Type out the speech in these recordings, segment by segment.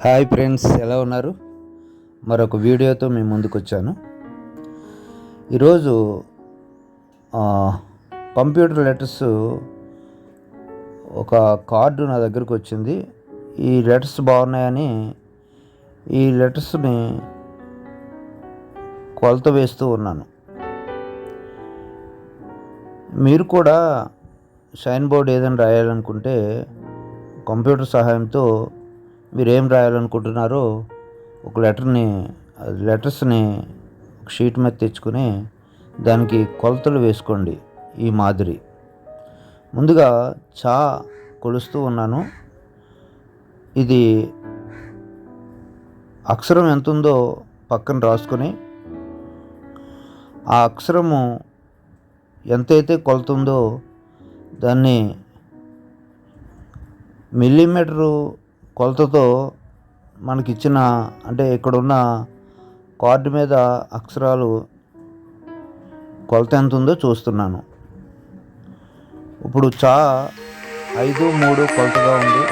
Hi friends ఎలా ఉన్నారు? మరొక వీడియోతో మేము ముందుకు వచ్చాను ఈరోజు కంప్యూటర్ లెటర్స్ ఒక కార్డు నా దగ్గరకు వచ్చింది ఈ లెటర్స్ బాగున్నాయని ఈ లెటర్స్ని కొలత వేస్తూ ఉన్నాను. మీరు కూడా షైన్ బోర్డ్ ఏదైనా రాయాలనుకుంటే కంప్యూటర్ సహాయంతో మీరు ఏం రాయాలనుకుంటున్నారో ఒక లెటర్ని లెటర్స్ని ఒక షీట్ మీద తెచ్చుకొని దానికి కొలతలు వేసుకోండి ఈ మాదిరి. ముందుగా చా కొలుస్తూ ఉన్నాను. ఇది అక్షరం ఎంత ఉందో పక్కన రాసుకొని ఆ అక్షరము ఎంతైతే కొలుతుందో దాన్ని మిల్లీమీటరు కొలతతో మనకిచ్చిన అంటే ఇక్కడున్న కార్డు మీద అక్షరాలు కొలత ఎంత ఉందో చూస్తున్నాను. ఇప్పుడు చా ఐదు మూడు కొలతగా ఉంది.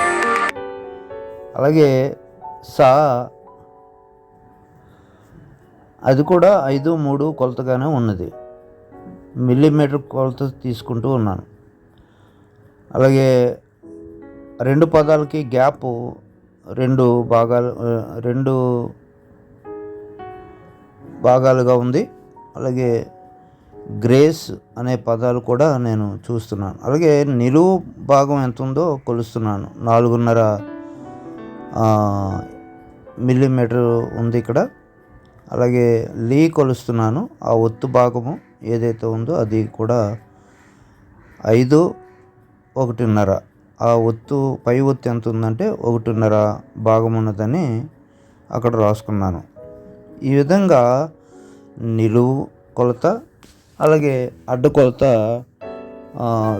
అలాగే సా అది కూడా ఐదు మూడు కొలతగానే ఉన్నది. మిల్లీమీటర్ కొలత తీసుకుంటూ ఉన్నాను. అలాగే రెండు పదాలకి గ్యాప్ రెండు భాగాలు రెండు భాగాలుగా ఉంది. అలాగే గ్రేస్ అనే పదాలు కూడా నేను చూస్తున్నాను. అలాగే నిలువు భాగం ఎంత ఉందో కొలుస్తున్నాను. నాలుగున్నర మిల్లీమీటర్ ఉంది ఇక్కడ. అలాగే లీ కొలుస్తున్నాను. ఆ ఒత్తు భాగము ఏదైతే ఉందో అది కూడా ఐదు ఒకటిన్నర. ఆ ఒత్తు పై ఒత్తు ఎంత ఉందంటే ఒకటిన్నర భాగం ఉన్నదని అక్కడ రాసుకున్నాను. ఈ విధంగా నిలువు కొలత అలాగే అడ్డు కొలత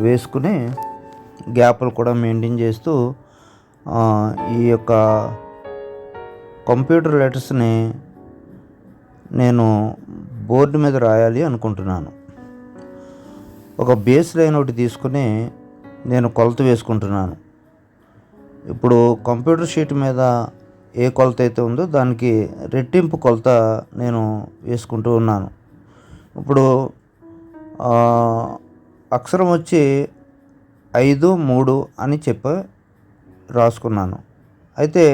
వేసుకుని గ్యాప్లు కూడా మెయింటైన్ చేస్తూ ఈ యొక్క కంప్యూటర్ లెటర్స్ని నేను బోర్డు మీద రాయాలి అనుకుంటున్నాను. ఒక బేస్ లైన్ ఒకటి తీసుకుని నేను కొలత వేసుకుంటున్నాను. ఇప్పుడు కంప్యూటర్ షీట్ మీద ఏ కొలత అయితే ఉందో దానికి రెట్టింపు కొలత నేను వేసుకుంటూ ఉన్నాను. ఇప్పుడు అక్షరం వచ్చి ఐదు మూడు అని చెప్పి రాసుకున్నాను. అయితే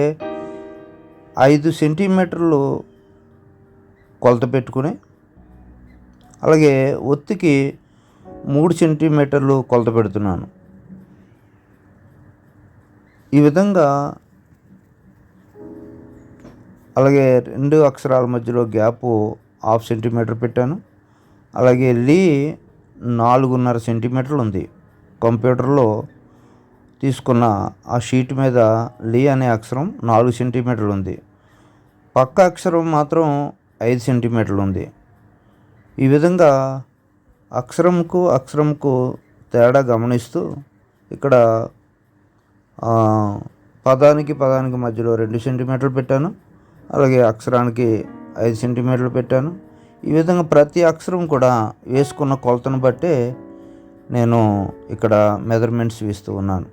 ఐదు సెంటీమీటర్లు కొలత పెట్టుకుని అలాగే ఒత్తికి మూడు సెంటీమీటర్లు కొలత పెడుతున్నాను. ఈ విధంగా అలాగే రెండు అక్షరాల మధ్యలో గ్యాప్ హాఫ్ సెంటీమీటర్ పెట్టాను. అలాగే లీ నాలుగున్నర సెంటీమీటర్లు ఉంది. కంప్యూటర్లో తీసుకున్న ఆ షీట్ మీద లీ అనే అక్షరం నాలుగు సెంటీమీటర్లు ఉంది. పక్క అక్షరం మాత్రం ఐదు సెంటీమీటర్లు ఉంది. ఈ విధంగా అక్షరంకు అక్షరంకు తేడా గమనిస్తూ ఇక్కడ పదానికి పదానికి మధ్యలో రెండు సెంటీమీటర్లు పెట్టాను. అలాగే అక్షరానికి ఐదు సెంటీమీటర్లు పెట్టాను. ఈ విధంగా ప్రతి అక్షరం కూడా వేసుకున్న కొలతను బట్టే నేను ఇక్కడ మెజర్మెంట్స్ వేస్తూ ఉన్నాను.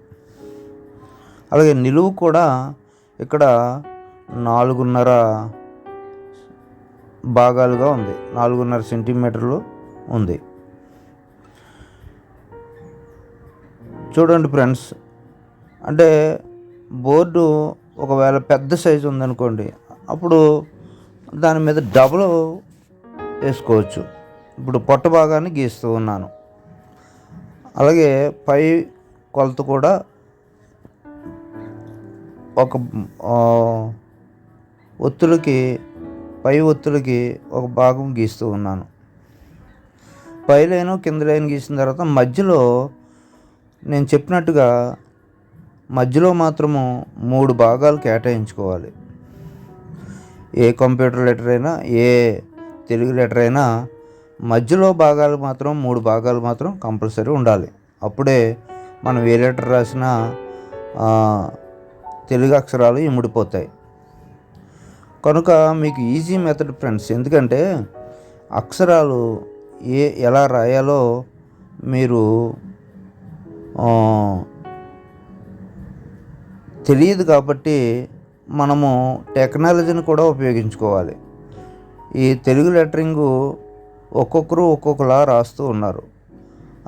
అలాగే నిలువు కూడా ఇక్కడ నాలుగున్నర భాగాలుగా ఉంది. నాలుగున్నర సెంటీమీటర్లు ఉంది. చూడండి ఫ్రెండ్స్ అంటే బోర్డు ఒకవేళ పెద్ద సైజు ఉందనుకోండి అప్పుడు దాని మీద డబుల్ వేసుకోవచ్చు. ఇప్పుడు పొట్ట భాగాన్ని గీస్తూ ఉన్నాను. అలాగే పై కొలత కూడా ఒక ఒత్తులకి పై ఒత్తులకి ఒక భాగం గీస్తూ ఉన్నాను. పై లైను కింద లైన్ గీసిన తర్వాత మధ్యలో నేను చెప్పినట్టుగా మధ్యలో మాత్రము మూడు భాగాలు కేటాయించుకోవాలి. ఏ కంప్యూటర్ లెటర్ అయినా ఏ తెలుగు లెటర్ అయినా మధ్యలో భాగాలు మాత్రం మూడు భాగాలు మాత్రం కంపల్సరీ ఉండాలి. అప్పుడే మనం ఏ లెటర్ రాసినా తెలుగు అక్షరాలు ఇముడిపోతాయి. కనుక మీకు ఈజీ మెథడ్ ఫ్రెండ్స్ ఎందుకంటే అక్షరాలు ఏ ఎలా రాయాలో మీరు తెలియదు కాబట్టి మనము టెక్నాలజీని కూడా ఉపయోగించుకోవాలి. ఈ తెలుగు లెటరింగు ఒక్కొక్కరు ఒక్కొక్కలా రాస్తూ ఉన్నారు.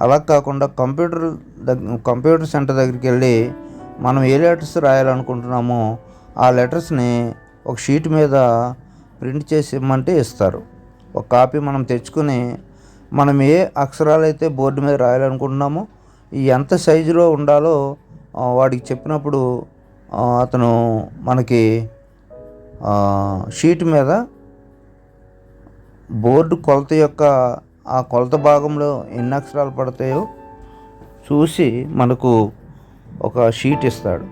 అలా కాకుండా కంప్యూటర్ దగ్గ కంప్యూటర్ సెంటర్ దగ్గరికి వెళ్ళి మనం ఏ లెటర్స్ రాయాలనుకుంటున్నామో ఆ లెటర్స్ని ఒక షీట్ మీద ప్రింట్ చేసి ఇమ్మంటే ఇస్తారు. ఒక కాపీ మనం తెచ్చుకుని మనం ఏ అక్షరాలు అయితే బోర్డు మీద రాయాలనుకుంటున్నామో ఎంత సైజులో ఉండాలో వాడికి చెప్పినప్పుడు అతను మనకి షీట్ మీద బోర్డు కొలత యొక్క ఆ కొలత భాగంలో ఎన్ని అక్షరాలు పడతాయో చూసి మనకు ఒక షీట్ ఇస్తాడు.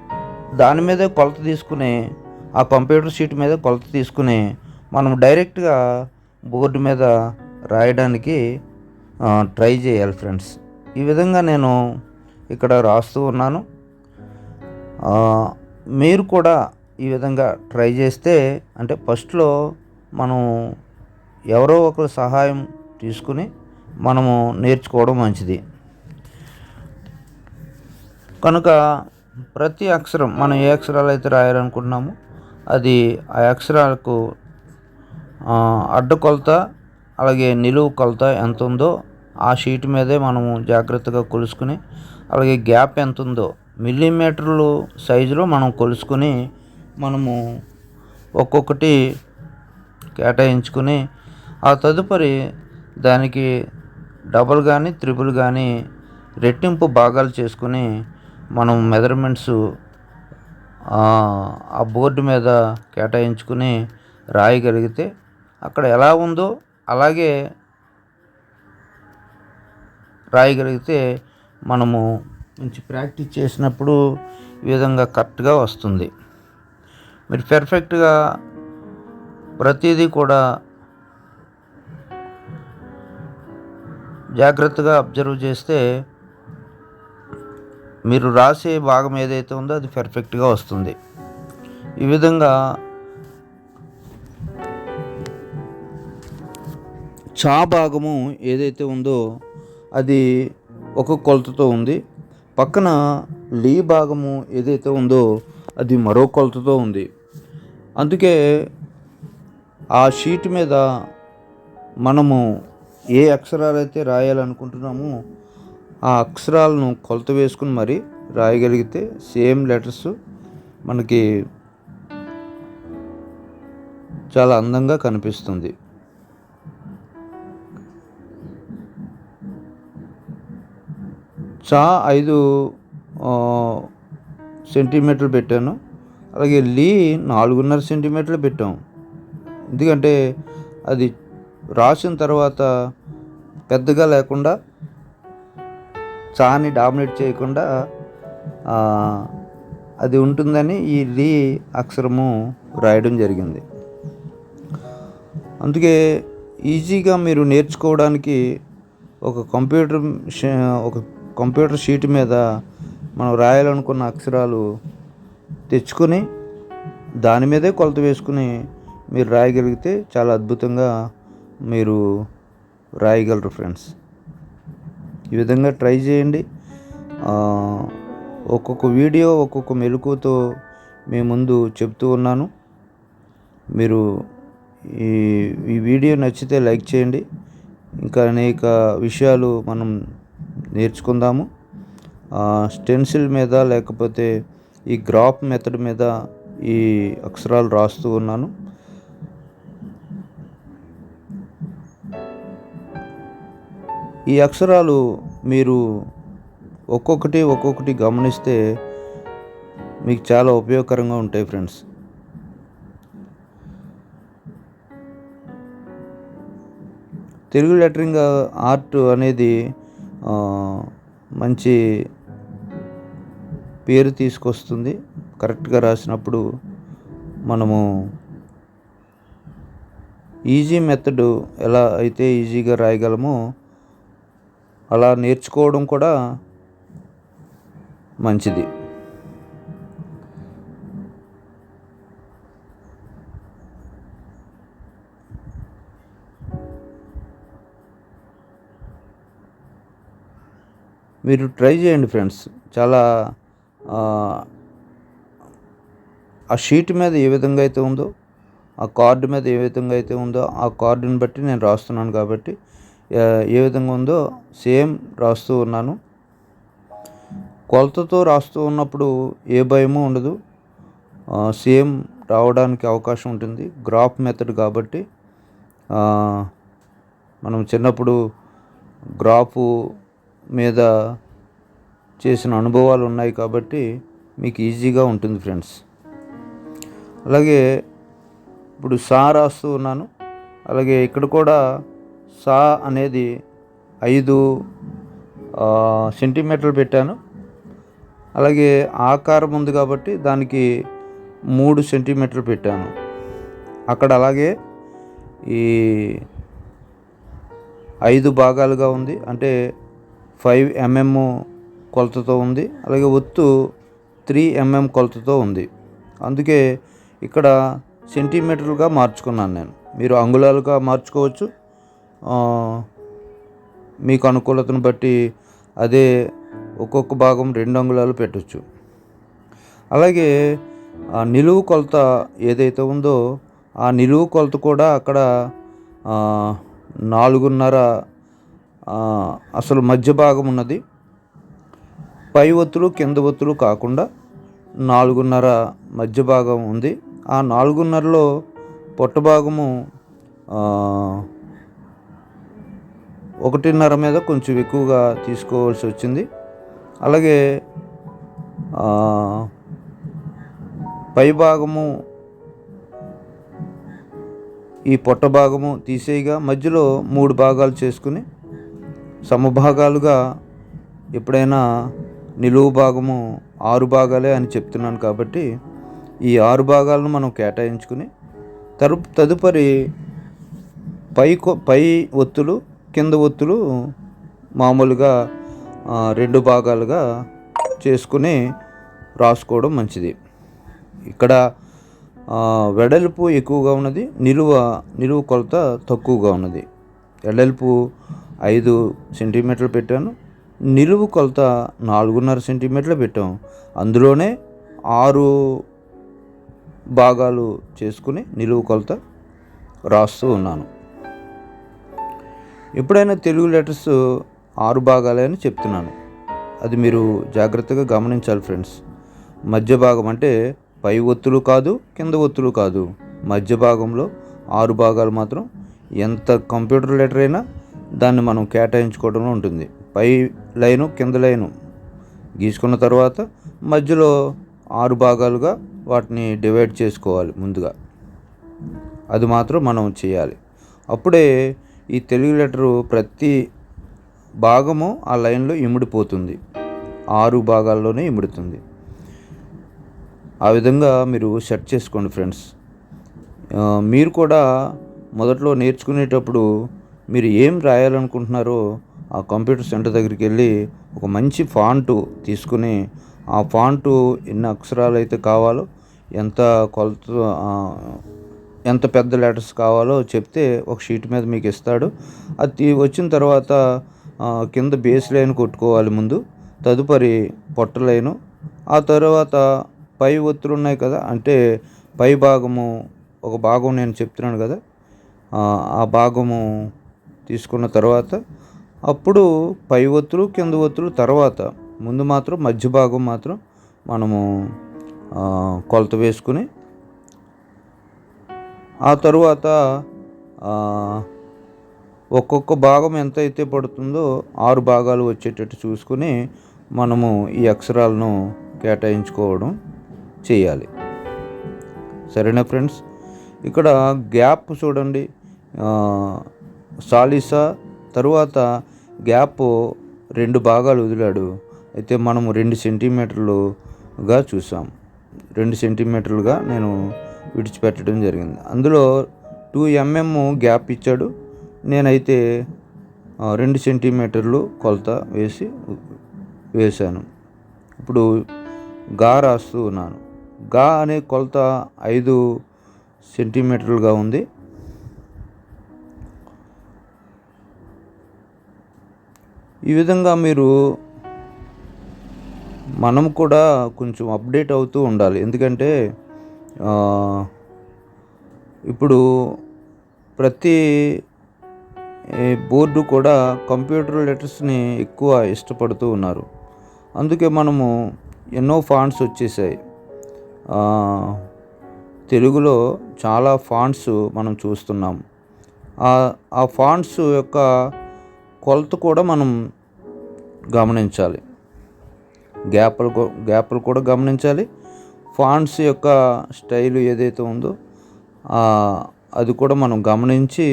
దాని మీదే కొలత తీసుకుని ఆ కంప్యూటర్ షీట్ మీద కొలత తీసుకుని మనం డైరెక్ట్గా బోర్డు మీద రాయడానికి ట్రై చేయాలి ఫ్రెండ్స్. ఈ విధంగా నేను ఇక్కడ రాస్తూ ఉన్నాను. మీరు కూడా ఈ విధంగా ట్రై చేస్తే అంటే ఫస్ట్లో మనం ఎవరో ఒకరు సహాయం తీసుకుని మనము నేర్చుకోవడం మంచిది. కనుక ప్రతి అక్షరం మనం ఏ అక్షరాలు అయితే రాయాలనుకుంటున్నామో అది ఆ అక్షరాలకు ఆ, అడ్డ కొలత అలాగే నిలువు కొలత ఎంత ఉందో ఆ షీట్ మీదే మనము జాగ్రత్తగా కొలుసుకుని అలాగే గ్యాప్ ఎంత ఉందో మిల్లీమీటర్లు సైజులో మనం కొలుసుకుని మనము ఒక్కొక్కటి కేటాయించుకుని ఆ తదుపరి దానికి డబుల్ కానీ త్రిబుల్ కానీ రెట్టింపు భాగాలు చేసుకుని మనం మెజర్మెంట్స్ ఆ బోర్డు మీద కేటాయించుకుని రాయగలిగితే అక్కడ ఎలా ఉందో అలాగే రాయగలిగితే మనము మంచి ప్రాక్టీస్ చేసినప్పుడు ఈ విధంగా కరెక్ట్గా వస్తుంది. మీరు పెర్ఫెక్ట్గా ప్రతిదీ కూడా జాగ్రత్తగా అబ్జర్వ్ చేస్తే మీరు రాసే భాగం ఏదైతే ఉందో అది పర్ఫెక్ట్గా వస్తుంది. ఈ విధంగా చా భాగము ఏదైతే ఉందో అది ఒక కొలతతో ఉంది. పక్కన లీ భాగము ఏదైతే ఉందో అది మరో కొలతతో ఉంది. అందుకే ఆ షీట్ మీద మనము ఏ అక్షరాలు అయితే రాయాలనుకుంటున్నామో ఆ అక్షరాలను కొలత వేసుకుని మరి రాయగలిగితే సేమ్ లెటర్స్ మనకి చాలా అందంగా కనిపిస్తుంది. చా ఐదు సెంటీమీటర్లు పెట్టాను. అలాగే లీ నాలుగున్నర సెంటీమీటర్లు పెట్టాం. ఎందుకంటే అది రాసిన తర్వాత పెద్దగా లేకుండా చాని డామినేట్ చేయకుండా అది ఉంటుందని ఈ లీ అక్షరము రాయడం జరిగింది. అందుకే ఈజీగా మీరు నేర్చుకోవడానికి ఒక కంప్యూటర్ ఒక కంప్యూటర్ షీట్ మీద మనం రాయాలనుకున్న అక్షరాలు తెచ్చుకొని దాని మీదే కొలత వేసుకుని మీరు రాయగలిగితే చాలా అద్భుతంగా మీరు రాయగలరు ఫ్రెండ్స్. ఈ విధంగా ట్రై చేయండి. ఒక్కొక్క వీడియో ఒక్కొక్క మెలకుతో మీ ముందు చెప్తూ ఉన్నాను. మీరు ఈ ఈ వీడియో నచ్చితే లైక్ చేయండి. ఇంకా అనేక విషయాలు మనం నేర్చుకుందాము. స్టెన్సిల్ మీద లేకపోతే ఈ గ్రాఫ్ మెథడ్ మీద ఈ అక్షరాలు రాస్తూ ఉన్నాను. ఈ అక్షరాలు మీరు ఒక్కొక్కటి ఒక్కొక్కటి గమనిస్తే మీకు చాలా ఉపయోగకరంగా ఉంటాయి ఫ్రెండ్స్. తెలుగు లెటరింగ్ ఆర్ట్ అనేది మంచి పేరు తీసుకొస్తుంది. కరెక్ట్గా రాసినప్పుడు మనము ఈజీ మెథడ్ ఎలా అయితే ఈజీగా రాయగలమో అలా నేర్చుకోవడం కూడా మంచిది. మీరు ట్రై చేయండి ఫ్రెండ్స్. చాలా ఆ, షీట్ మీద ఏ విధంగా అయితే ఉందో ఆ కార్డు మీద ఏ విధంగా అయితే ఉందో ఆ కార్డుని బట్టి నేను రాస్తున్నాను కాబట్టి ఏ విధంగా ఉందో సేమ్ రాస్తూ ఉన్నాను. కొలతతో రాస్తూ ఉన్నప్పుడు ఏ భయము ఉండదు. సేమ్ రావడానికి అవకాశం ఉంటుంది. గ్రాఫ్ మెథడ్ కాబట్టి మనం చిన్నప్పుడు గ్రాఫ్ మీద చేసిన అనుభవాలు ఉన్నాయి కాబట్టి మీకు ఈజీగా ఉంటుంది ఫ్రెండ్స్. అలాగే ఇప్పుడు సా రాస్తూ ఉన్నాను. అలాగే ఇక్కడ కూడా సా అనేది ఐదు సెంటీమీటర్లు పెట్టాను. అలాగే ఆకారం ఉంది కాబట్టి దానికి మూడు సెంటీమీటర్లు పెట్టాను. అక్కడ అలాగే ఈ ఐదు భాగాలుగా ఉంది. అంటే ఫైవ్ ఎంఎం కొలతతో ఉంది. అలాగే ఒత్తు త్రీ ఎంఎం కొలతతో ఉంది. అందుకే ఇక్కడ సెంటీమీటర్లుగా మార్చుకున్నాను నేను. మీరు అంగుళాలుగా మార్చుకోవచ్చు. మీకు అనుకూలతను బట్టి అదే ఒక్కొక్క భాగం రెండు అంగుళాలు పెట్టచ్చు. అలాగే ఆ నిలువు కొలత ఏదైతే ఉందో ఆ నిలువు కొలత కూడా అక్కడ నాలుగున్నర అసలు మధ్య భాగం ఉన్నది. పై ఒత్తులు కింద ఒత్తులు కాకుండా నాలుగున్నర మధ్య భాగం ఉంది. ఆ నాలుగున్నరలో పొట్ట భాగము ఒకటిన్నర మీద కొంచెం ఎక్కువగా తీసుకోవాల్సి వచ్చింది. అలాగే పై భాగము ఈ పొట్ట భాగము తీసేయగా మధ్యలో మూడు భాగాలు చేసుకుని సమభాగాలుగా ఎప్పుడైనా నిలువు భాగము ఆరు భాగాలే అని చెప్తున్నాను కాబట్టి ఈ ఆరు భాగాలను మనం కేటాయించుకుని తరు తదుపరి పై పై ఒత్తులు కింద ఒత్తులు మామూలుగా రెండు భాగాలుగా చేసుకుని రాసుకోవడం మంచిది. ఇక్కడ వెడల్పు ఎక్కువగా ఉన్నది నిలువ నిలువ కొలత తక్కువగా ఉన్నది. వెడల్పు ఐదు సెంటీమీటర్లు పెట్టాను. నిలువు కొలత నాలుగున్నర సెంటీమీటర్లు పెట్టాం. అందులోనే ఆరు భాగాలు చేసుకుని నిలువు కొలత రాస్తూ ఉన్నాను. ఎప్పుడైనా తెలుగు లెటర్స్ ఆరు భాగాలే అని చెప్తున్నాను. అది మీరు జాగ్రత్తగా గమనించాలి ఫ్రెండ్స్. మధ్య భాగం అంటే పై ఒత్తులు కాదు కింద ఒత్తులు కాదు. మధ్య భాగంలో ఆరు భాగాలు మాత్రం ఎంత కంప్యూటర్ లెటర్ అయినా దాన్ని మనం కేటాయించుకోవడంలో ఉంటుంది. పై లైను కింద లైను గీసుకున్న తర్వాత మధ్యలో ఆరు భాగాలుగా వాటిని డివైడ్ చేసుకోవాలి ముందుగా. అది మాత్రం మనం చేయాలి. అప్పుడే ఈ తెలుగు లెటరు ప్రతి భాగము ఆ లైన్లో ఇమిడిపోతుంది. ఆరు భాగాల్లోనే ఇమిడుతుంది. ఆ విధంగా మీరు సెట్ చేసుకోండి ఫ్రెండ్స్. మీరు కూడా మొదట్లో నేర్చుకునేటప్పుడు మీరు ఏం రాయాలనుకుంటున్నారో ఆ కంప్యూటర్ సెంటర్ దగ్గరికి వెళ్ళి ఒక మంచి ఫాంటు తీసుకుని ఆ ఫాంటు ఎన్ని అక్షరాలు అయితే కావాలో ఎంత కొలత ఎంత పెద్ద లెటర్స్ కావాలో చెప్తే ఒక షీట్ మీద మీకు ఇస్తాడు. అది వచ్చిన తర్వాత కింద బేస్ లైన్ కొట్టుకోవాలి ముందు తదుపరి పొట్ట లైను. ఆ తర్వాత పై ఒత్తులు ఉన్నాయి కదా అంటే పై భాగము ఒక భాగం నేను చెప్తున్నాను కదా ఆ భాగము తీసుకున్న తర్వాత అప్పుడు పై ఒత్తులు కింద ఒత్తులు తర్వాత ముందు మాత్రం మధ్య భాగం మాత్రం మనము కొలత వేసుకుని ఆ తరువాత ఒక్కొక్క భాగం ఎంత అయితే పడుతుందో ఆరు భాగాలు వచ్చేటట్టు చూసుకుని మనము ఈ అక్షరాలను కేటాయించుకోవడం చేయాలి. సరేనా ఫ్రెండ్స్? ఇక్కడ గ్యాప్ చూడండి. సాలిసా తరువాత గ్యాప్ రెండు భాగాలు వదిలాడు. అయితే మనము రెండు సెంటీమీటర్లుగా చూసాం. రెండు సెంటీమీటర్లుగా నేను విడిచిపెట్టడం జరిగింది. అందులో టూ ఎంఎం గ్యాప్ ఇచ్చాడు. నేనైతే రెండు సెంటీమీటర్లు కొలత వేసి వేశాను. ఇప్పుడు గా రాస్తూ ఉన్నాను. గా అనే కొలత ఐదు సెంటీమీటర్లుగా ఉంది. ఈ విధంగా మీరు మనం కూడా కొంచెం అప్డేట్ అవుతూ ఉండాలి. ఎందుకంటే ఇప్పుడు ప్రతి బోర్డు కూడా కంప్యూటర్ లెటర్స్ని ఎక్కువ ఇష్టపడుతూ ఉన్నారు. అందుకే మనము ఎన్నో ఫాంట్స్ వచ్చేసాయి. తెలుగులో చాలా ఫాంట్స్ మనం చూస్తున్నాం. ఆ- ఆ ఫాంట్స్ యొక్క కొలత కూడా మనం గమనించాలి. గ్యాప్లు గ్యాప్లు కూడా గమనించాలి. ఫాంట్స్ యొక్క స్టైల్ ఏదైతే ఉందో అది కూడా మనం గమనించి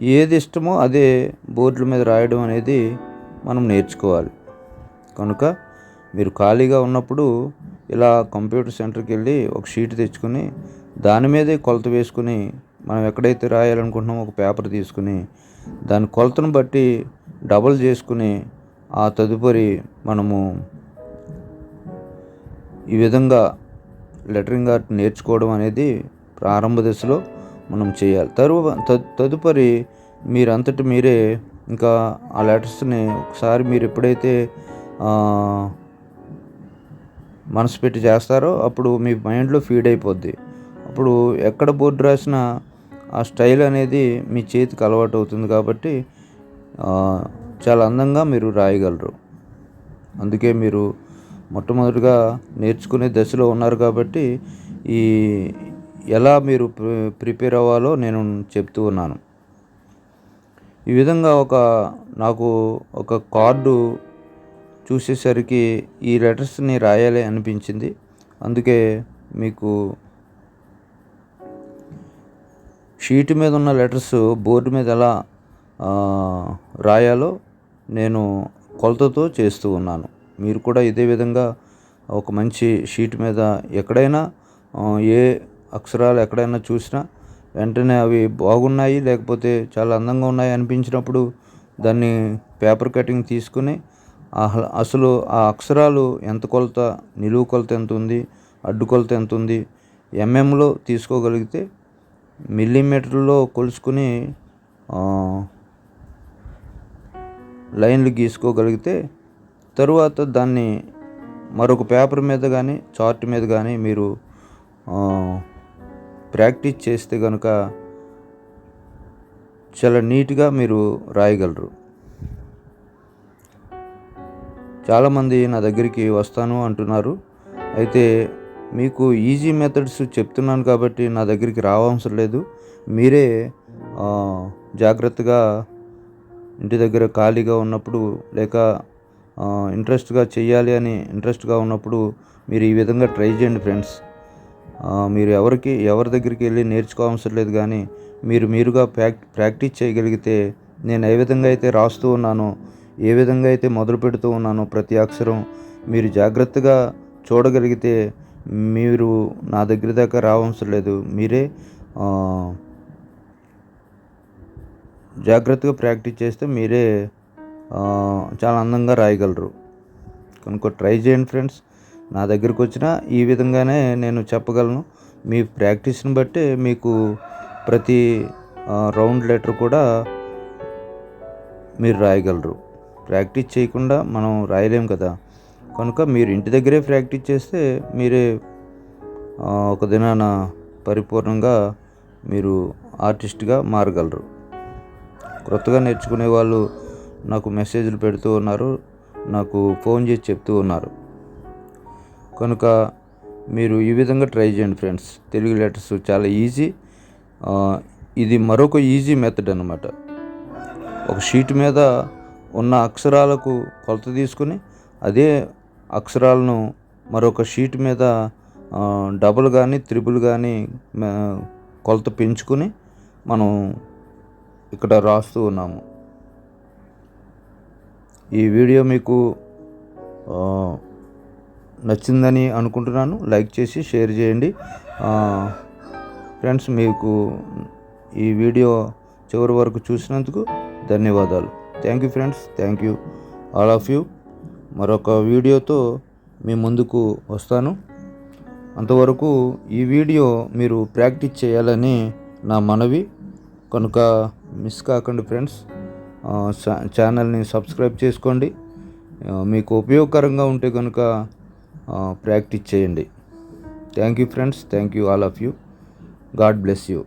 ఏది ఇష్టమో అదే బోర్డుల మీద రాయడం అనేది మనం నేర్చుకోవాలి. కనుక మీరు ఖాళీగా ఉన్నప్పుడు ఇలా కంప్యూటర్ సెంటర్కి వెళ్ళి ఒక షీట్ తెచ్చుకుని దాని మీదే కొలత వేసుకుని మనం ఎక్కడైతే రాయాలనుకుంటున్నామో ఒక పేపర్ తీసుకుని దాని కొలతను బట్టి డబల్ చేసుకుని ఆ తదుపరి మనము ఈ విధంగా లెటరింగ్ ఆర్ట్ నేర్చుకోవడం అనేది ప్రారంభ దశలో మనం చేయాలి. తరువా తదుపరి మీరంతటి మీరే ఇంకా ఆ లెటర్స్ని ఒకసారి మీరు ఎప్పుడైతే మనసు పెట్టి చేస్తారో అప్పుడు మీ మైండ్లో ఫీడ్ అయిపోద్ది. అప్పుడు ఎక్కడ బోర్డు రాసినా ఆ స్టైల్ అనేది మీ చేతికి అలవాటు అవుతుంది కాబట్టి చాలా అందంగా మీరు రాయగలరు. అందుకే మీరు మొట్టమొదటిగా నేర్చుకునే దశలో ఉన్నారు కాబట్టి ఈ ఎలా మీరు ప్రి- ప్రిపేర్ అవ్వాలో నేను చెప్తూ ఉన్నాను. ఈ విధంగా ఒక నాకు ఒక కార్డు చూసేసరికి ఈ లెటర్స్ని రాయాలి అనిపించింది. అందుకే మీకు షీట్ మీద ఉన్న లెటర్స్ బోర్డు మీద ఎలా రాయాలో నేను కొలతతో చేస్తూ ఉన్నాను. మీరు కూడా ఇదే విధంగా ఒక మంచి షీట్ మీద ఎక్కడైనా ఏ అక్షరాలు ఎక్కడైనా చూసినా వెంటనే అవి బాగున్నాయి లేకపోతే చాలా అందంగా ఉన్నాయి అనిపించినప్పుడు దాన్ని పేపర్ కటింగ్ తీసుకుని అసలు ఆ అక్షరాలు ఎంత కొలత నిలువు కొలత ఎంత ఉంది అడ్డు కొలత ఎంత ఉంది ఎంఎంలో తీసుకోగలిగితే మిల్లీమీటర్లో కొలుసుకుని లైన్లు గీసుకోగలిగితే తరువాత దాన్ని మరొక పేపర్ మీద కానీ చార్ట్ మీద కానీ మీరు ప్రాక్టీస్ చేస్తే కనుక చాలా నీట్గా మీరు రాయగలరు. చాలామంది నా దగ్గరికి వస్తాను అంటున్నారు. అయితే మీకు ఈజీ మెథడ్స్ చెప్తున్నాను కాబట్టి నా దగ్గరికి రావవసరం లేదు. మీరే జాగ్రత్తగా ఇంటి దగ్గర ఖాళీగా ఉన్నప్పుడు లేక ఇంట్రెస్ట్గా చేయాలి అని ఇంట్రెస్ట్గా ఉన్నప్పుడు మీరు ఈ విధంగా ట్రై చేయండి ఫ్రెండ్స్. మీరు ఎవరికి ఎవరి దగ్గరికి వెళ్ళి నేర్చుకోవసరం లేదు కానీ మీరు మీరుగా ప్రాక్ ప్రాక్టీస్ చేయగలిగితే నేను ఏ విధంగా అయితే రాస్తూ ఉన్నానో ఏ విధంగా అయితే మొదలు పెడుతూ ఉన్నానో ప్రతి అక్షరం మీరు జాగ్రత్తగా చూడగలిగితే మీరు నా దగ్గర దాకా రావసరం లేదు. మీరే జాగ్రత్తగా ప్రాక్టీస్ చేస్తే మీరే చాలా అందంగా రాయగలరు. కనుక ట్రై చేయండి ఫ్రెండ్స్. నా దగ్గరకు వచ్చిన ఈ విధంగానే నేను చెప్పగలను. మీ ప్రాక్టీస్ని బట్టి మీకు ప్రతి రౌండ్ లెటర్ కూడా మీరు రాయగలరు. ప్రాక్టీస్ చేయకుండా మనం రాయలేం కదా. కనుక మీరు ఇంటి దగ్గరే ప్రాక్టీస్ చేస్తే మీరే ఒక దినాన పరిపూర్ణంగా మీరు ఆర్టిస్ట్గా మారగలరు. క్రొత్తగా నేర్చుకునే వాళ్ళు నాకు మెసేజ్లు పెడుతూ ఉన్నారు నాకు ఫోన్ చేసి చెప్తూ ఉన్నారు. కనుక మీరు ఈ విధంగా ట్రై చేయండి ఫ్రెండ్స్. తెలుగు లెటర్స్ చాలా ఈజీ ఇది మరొక ఈజీ మెథడ్ అనమాట ఒక షీట్ మీద ఉన్న అక్షరాలకు కొలత తీసుకుని అదే అక్షరాలను మరొక షీట్ మీద డబుల్ కానీ త్రిబుల్ కానీ కొలత పెంచుకుని మనం ఇక్కడ రాస్తూ ఉన్నాము. ఈ వీడియో మీకు నచ్చిందని అనుకుంటున్నాను. లైక్ చేసి షేర్ చేయండి. ఫ్రెండ్స్ మీకు ఈ వీడియో చివరి వరకు చూసినందుకు ధన్యవాదాలు. Thank you friends. Thank you. All of you. మరొక వీడియోతో మీ ముందుకు వస్తాను. అంతవరకు ఈ వీడియో మీరు ప్రాక్టీస్ చేయాలని నా మనవి. కనుక మిస్ కాకండి ఫ్రెండ్స్. చా- ఛానల్ని సబ్స్క్రైబ్ చేసుకోండి. మీకు ఉపయోగకరంగా ఉంటే కనుక ప్రాక్టీస్ చేయండి. Thank you friends. Thank you all of you. God bless you.